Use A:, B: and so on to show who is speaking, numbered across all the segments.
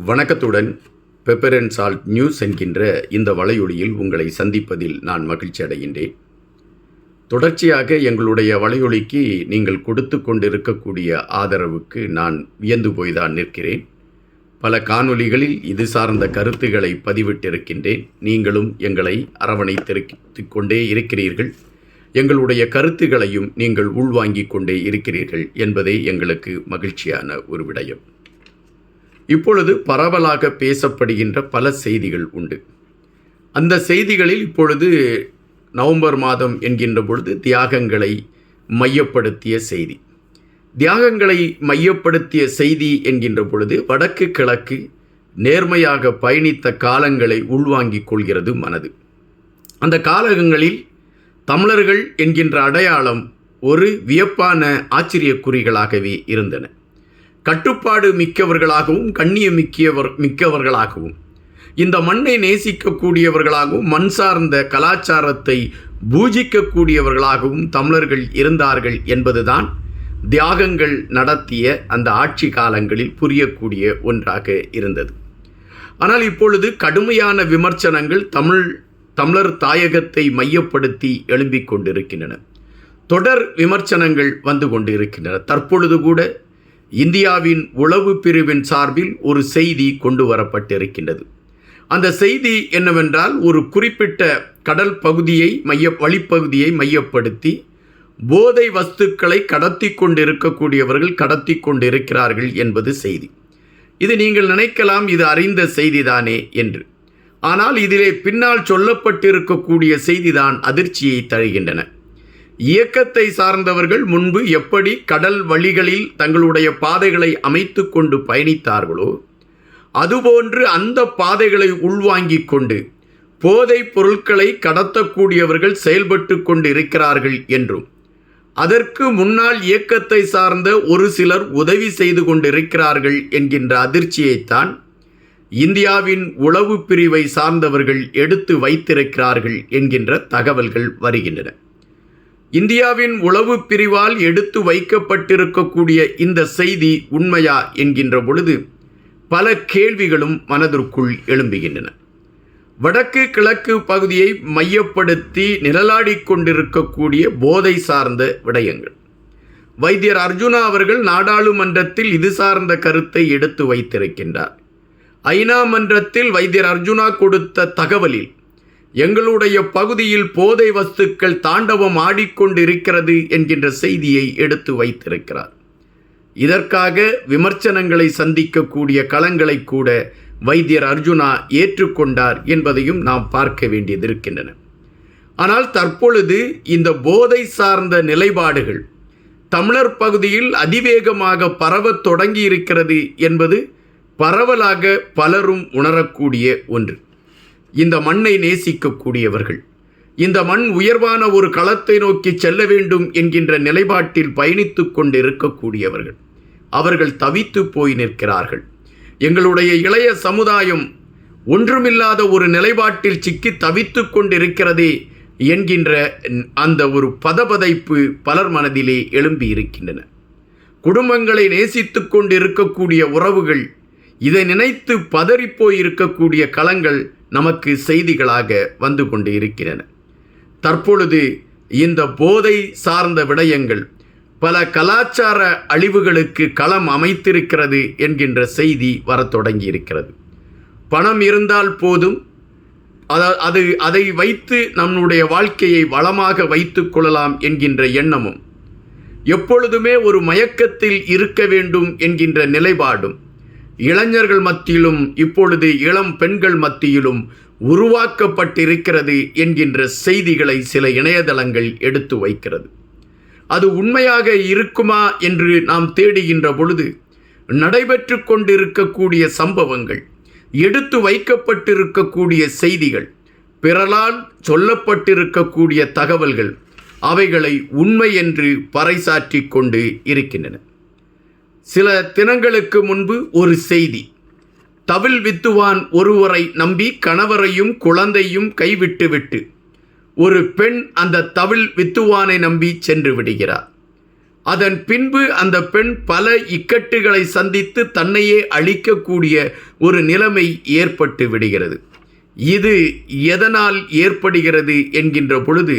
A: வணக்கத்துடன் pepper and salt news என்கின்ற இந்த வலையொலியில் உங்களை சந்திப்பதில் நான் மகிழ்ச்சி அடைகின்றேன். தொடர்ச்சியாக எங்களுடைய வலையொலிக்கு நீங்கள் கொடுத்து கொண்டிருக்கக்கூடிய ஆதரவுக்கு நான் வியந்து போய்தான் நிற்கிறேன். பல காணொளிகளில் இது சார்ந்த கருத்துக்களை பதிவிட்டிருக்கின்றேன். நீங்களும் எங்களை அரவணைத்திருக்கிக் கொண்டே இருக்கிறீர்கள். எங்களுடைய கருத்துகளையும் நீங்கள் உள்வாங்கிக் கொண்டே இருக்கிறீர்கள் என்பதே எங்களுக்கு மகிழ்ச்சியான ஒரு விடயம். இப்பொழுது பரவலாக பேசப்படுகின்ற பல செய்திகள் உண்டு. அந்த செய்திகளில் இப்பொழுது நவம்பர் மாதம் என்கின்ற பொழுது தியாகங்களை மையப்படுத்திய செய்தி. தியாகங்களை மையப்படுத்திய செய்தி என்கின்ற பொழுது வடக்கு கிழக்கு நேர்மையாக பயணித்த காலங்களை உள்வாங்கிக் கொள்கிறது மனது. அந்த காலகங்களில் தமிழர்கள் என்கின்ற அடையாளம் ஒரு வியப்பான ஆச்சரியக்குறிகளாகவே இருந்தன. கட்டுப்பாடு மிக்கவர்களாகவும் கண்ணியம் மிக்கவர் மிக்கவர்களாகவும். இந்த மண்ணை நேசிக்கக்கூடியவர்களாகவும் மண் சார்ந்த கலாச்சாரத்தை பூஜிக்கக்கூடியவர்களாகவும் தமிழர்கள் இருந்தார்கள் என்பதுதான் தியாகங்கள் நடத்திய அந்த ஆட்சி காலங்களில் புரியக்கூடிய ஒன்றாக இருந்தது. ஆனால் இப்பொழுது கடுமையான விமர்சனங்கள் தமிழ் தமிழர் தாயகத்தை மையப்படுத்தி எழும்பிக் கொண்டிருக்கின்றன. தொடர் விமர்சனங்கள் வந்து கொண்டிருக்கின்றன. தற்பொழுது கூட இந்தியாவின் உளவு பிரிவின் சார்பில் ஒரு செய்தி கொண்டு வரப்பட்டிருக்கின்றது. அந்த செய்தி என்னவென்றால் ஒரு குறிப்பிட்ட கடல் பகுதியை மைய வழிப்பகுதியை மையப்படுத்தி போதை வஸ்துக்களை கடத்தி கொண்டிருக்கக்கூடியவர்கள் கடத்தி கொண்டிருக்கிறார்கள் என்பது செய்தி. இது நீங்கள் நினைக்கலாம் இது அறிந்த செய்திதானே என்று. ஆனால் இதிலே பின்னால் சொல்லப்பட்டிருக்கக்கூடிய செய்திதான் அதிர்ச்சியை தருகின்றன இயக்கத்தை சார்ந்தவர்கள் முன்பு எப்படி கடல் வழிகளில் தங்களுடைய பாதைகளை அமைத்து கொண்டு பயணித்தார்களோ அதுபோன்று அந்த பாதைகளை உள்வாங்கிக் கொண்டு போதைப் பொருட்களை கடத்தக்கூடியவர்கள் செயல்பட்டு கொண்டு இருக்கிறார்கள் என்றும் அதற்கு முன்னால் இயக்கத்தை சார்ந்த ஒரு சிலர் உதவி செய்து கொண்டிருக்கிறார்கள் என்கின்ற அதிர்ச்சியைத்தான் இந்தியாவின் உளவு பிரிவை சார்ந்தவர்கள் எடுத்து வைத்திருக்கிறார்கள் என்கின்ற தகவல்கள் வருகின்றன. இந்தியாவின் உளவு பிரிவால் எடுத்து வைக்கப்பட்டிருக்கக்கூடிய இந்த செய்தி உண்மையா என்கின்ற பொழுது பல கேள்விகளும் மனதிற்குள் எழும்புகின்றன. வடக்கு கிழக்கு பகுதியை மையப்படுத்தி நிழலாடி கொண்டிருக்கக்கூடிய போதை சார்ந்த விடயங்கள். வைத்தியர் அர்ஜுனா அவர்கள் நாடாளுமன்றத்தில் இது சார்ந்த கருத்தை எடுத்து வைத்திருக்கின்றார். ஐநா மன்றத்தில் வைத்தியர் அர்ஜுனா கொடுத்த தகவலில் எங்களுடைய பகுதியில் போதை வஸ்துக்கள் தாண்டவம் ஆடிக்கொண்டிருக்கிறது என்கின்ற செய்தியை எடுத்து வைத்திருக்கிறார். இதற்காக விமர்சனங்களை சந்திக்கக்கூடிய களங்களை கூட வைத்தியர் அர்ஜுனா ஏற்றுக்கொண்டார் என்பதையும் நாம் பார்க்க வேண்டியது இருக்கின்றன ஆனால் தற்பொழுது இந்த போதை சார்ந்த நிலைப்பாடுகள் தமிழர் பகுதியில் அதிவேகமாக பரவத் தொடங்கி இருக்கிறது என்பது பரவலாக பலரும் உணரக்கூடிய ஒன்று. இந்த மண்ணை நேசிக்கக்கூடியவர்கள். இந்த மண் உயர்வான ஒரு களத்தை நோக்கி செல்ல வேண்டும் என்கின்ற நிலைப்பாட்டில் பயணித்து கொண்டிருக்கக்கூடியவர்கள். அவர்கள் தவித்து போய் நிற்கிறார்கள். எங்களுடைய இளைய சமுதாயம் ஒன்றுமில்லாத ஒரு நிலைப்பாட்டில் சிக்கி தவித்து கொண்டிருக்கிறதே என்கின்ற அந்த ஒரு பதபதைப்பு பலர் மனதிலே எழும்பி இருக்கின்றன. குடும்பங்களை நேசித்து கொண்டு இருக்கக்கூடிய உறவுகள் இதை நினைத்து பதறிப்போய் இருக்கக்கூடிய களங்கள் நமக்கு செய்திகளாக வந்து கொண்டு இருக்கின்றன தற்பொழுது இந்த போதை சார்ந்த விடயங்கள் பல கலாச்சார அழிவுகளுக்கு களம் அமைத்திருக்கிறது என்கின்ற செய்தி வரத் தொடங்கி இருக்கிறது பணம் இருந்தால் போதும். அது அதை வைத்து நம்முடைய வாழ்க்கையை வளமாக வைத்து கொள்ளலாம் என்கின்ற எண்ணமும் எப்பொழுதுமே ஒரு மயக்கத்தில் இருக்க வேண்டும் என்கின்ற நிலைப்பாடும் இளைஞர்கள் மத்தியிலும் இப்பொழுது இளம் பெண்கள் மத்தியிலும் உருவாக்கப்பட்டிருக்கிறது என்கின்ற செய்திகளை சில இணையதளங்கள் எடுத்து வைக்கிறது. அது உண்மையாக இருக்குமா என்று நாம் தேடுகின்ற பொழுது நடைபெற்று கொண்டிருக்கக்கூடிய சம்பவங்கள் எடுத்து வைக்கப்பட்டிருக்கக்கூடிய செய்திகள் பிறலால் சொல்லப்பட்டிருக்கக்கூடிய தகவல்கள் அவைகளை உண்மை என்று பறைசாற்றி கொண்டு இருக்கின்றன. சில தினங்களுக்கு முன்பு ஒரு செய்தி. தவில் வித்துவான் ஒருவரை நம்பி கணவரையும் குழந்தையும் கைவிட்டுவிட்டு ஒரு பெண் அந்த தவில் வித்துவானை நம்பி சென்று விடுகிறார். அதன் பின்பு அந்த பெண் பல இக்கட்டுகளை சந்தித்து தன்னையே அழிக்கக்கூடிய ஒரு நிலைமை ஏற்பட்டு விடுகிறது. இது எதனால் ஏற்படுகிறது என்கின்ற பொழுது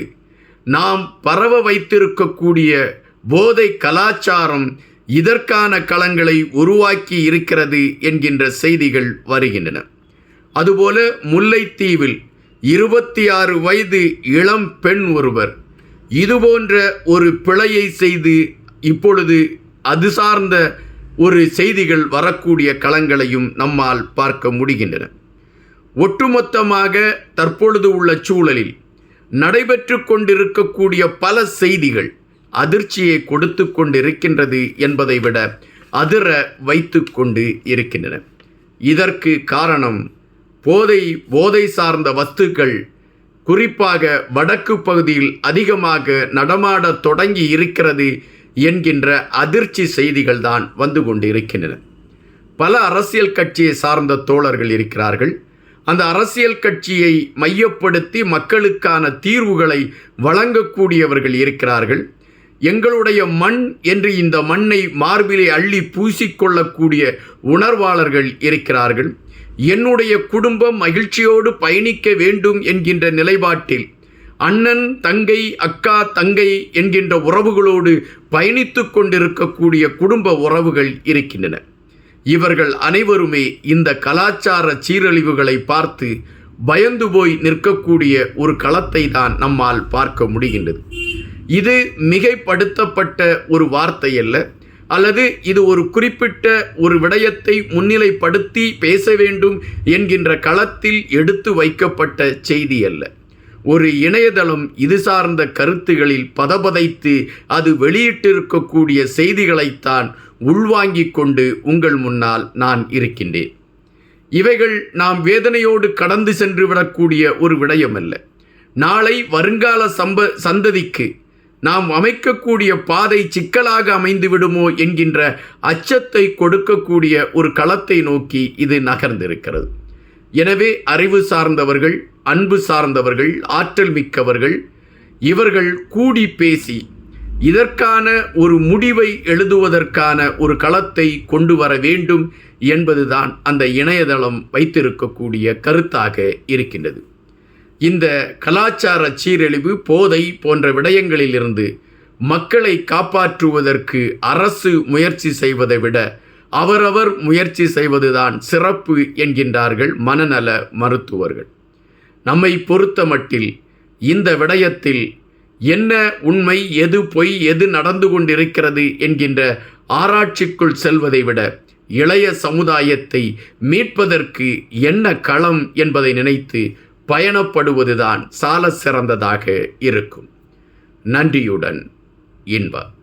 A: நாம் பரவ வைத்திருக்கக்கூடிய போதை கலாச்சாரம் இதற்கான களங்களை உருவாக்கி இருக்கிறது என்கின்ற செய்திகள் வருகின்றன. அதுபோல முல்லைத்தீவில் இருபத்தி ஆறு வயது இளம் பெண் ஒருவர் இதுபோன்ற ஒரு பிழையை செய்து இப்பொழுது அது சார்ந்த ஒரு செய்திகள் வரக்கூடிய களங்களையும் நம்மால் பார்க்க முடிகின்றன. ஒட்டுமொத்தமாக தற்பொழுது உள்ள சூழலில் நடைபெற்று கொண்டிருக்கக்கூடிய பல செய்திகள் அதிர்ச்சியை கொடுத்து கொண்டிருக்கின்றது என்பதை விட அதிர வைத்து கொண்டு இருக்கின்றன. இதற்கு காரணம் போதை போதை சார்ந்த வஸ்துக்கள். குறிப்பாக வடக்கு பகுதியில் அதிகமாக நடமாட தொடங்கி இருக்கிறது என்கின்ற அதிர்ச்சி செய்திகள் தான் வந்து கொண்டு இருக்கின்றன பல அரசியல் கட்சியை சார்ந்த தோழர்கள் இருக்கிறார்கள். அந்த அரசியல் கட்சியை மையப்படுத்தி மக்களுக்கான தீர்வுகளை வழங்கக்கூடியவர்கள் இருக்கிறார்கள். எங்களுடைய மண் என்று இந்த மண்ணை மார்பிலே அள்ளி பூசிக்கொள்ளக்கூடிய உணர்வாளர்கள் இருக்கிறார்கள். என்னுடைய குடும்பம் மகிழ்ச்சியோடு பயணிக்க வேண்டும் என்கின்ற நிலைப்பாட்டில் அண்ணன் தங்கை அக்கா தங்கை என்கின்ற உறவுகளோடு பயணித்து கொண்டிருக்கக்கூடிய குடும்ப உறவுகள் இருக்கின்றன. இவர்கள் அனைவருமே இந்த கலாச்சார சீரழிவுகளை பார்த்து பயந்து போய் நிற்கக்கூடிய ஒரு களத்தை தான் நம்மால் பார்க்க முடிகின்றது. இது மிகைப்படுத்தப்பட்ட ஒரு வார்த்தை அல்ல அல்லது இது ஒரு குறிப்பிட்ட ஒரு விடயத்தை முன்னிலைப்படுத்தி பேச வேண்டும் என்கின்ற களத்தில் எடுத்து வைக்கப்பட்ட செய்தி அல்ல. ஒரு இணையதளம் இது சார்ந்த கருத்துகளில் பதபதைத்து அது வெளியிட்டிருக்கக்கூடிய செய்திகளைத்தான் உள்வாங்கிக் கொண்டு உங்கள் முன்னால் நான் இருக்கின்றேன். இவைகள் நாம் வேதனையோடு கடந்து சென்று விடக்கூடிய ஒரு விடயம் அல்ல நாளை வருங்கால சம்ப சந்ததிக்கு நாம் அமைக்கக்கூடிய பாதை சிக்கலாக அமைந்து விடுமோ என்கின்ற அச்சத்தை கொடுக்கக்கூடிய ஒரு களத்தை நோக்கி இது நகர்ந்திருக்கிறது. எனவே அறிவு சார்ந்தவர்கள் அன்பு சார்ந்தவர்கள் ஆற்றல் மிக்கவர்கள் இவர்கள் கூடி பேசி இதற்கான ஒரு முடிவை எழுதுவதற்கான ஒரு களத்தை கொண்டு வர வேண்டும் என்பதுதான் அந்த இணையதளம் வைத்திருக்கக்கூடிய கருத்தாக இருக்கின்றது. இந்த கலாச்சார சீரழிவு போதை போன்ற விடயங்களிலிருந்து மக்களை காப்பாற்றுவதற்கு அரசு முயற்சி செய்வதை விட அவரவர் முயற்சி செய்வதுதான் சிறப்பு என்கின்றார்கள் மனநல மருத்துவர்கள். நம்மை பொறுத்தமட்டில் இந்த விடயத்தில் என்ன உண்மை எது பொய் எது நடந்து கொண்டிருக்கிறது என்கின்ற ஆராய்ச்சிக்குள் செல்வதை விட இளைய சமுதாயத்தை மீட்பதற்கு என்ன களம் என்பதை நினைத்து பயணப்படுவதுதான் சால சிறந்ததாக இருக்கும். நன்றியுடன் இன்பம்.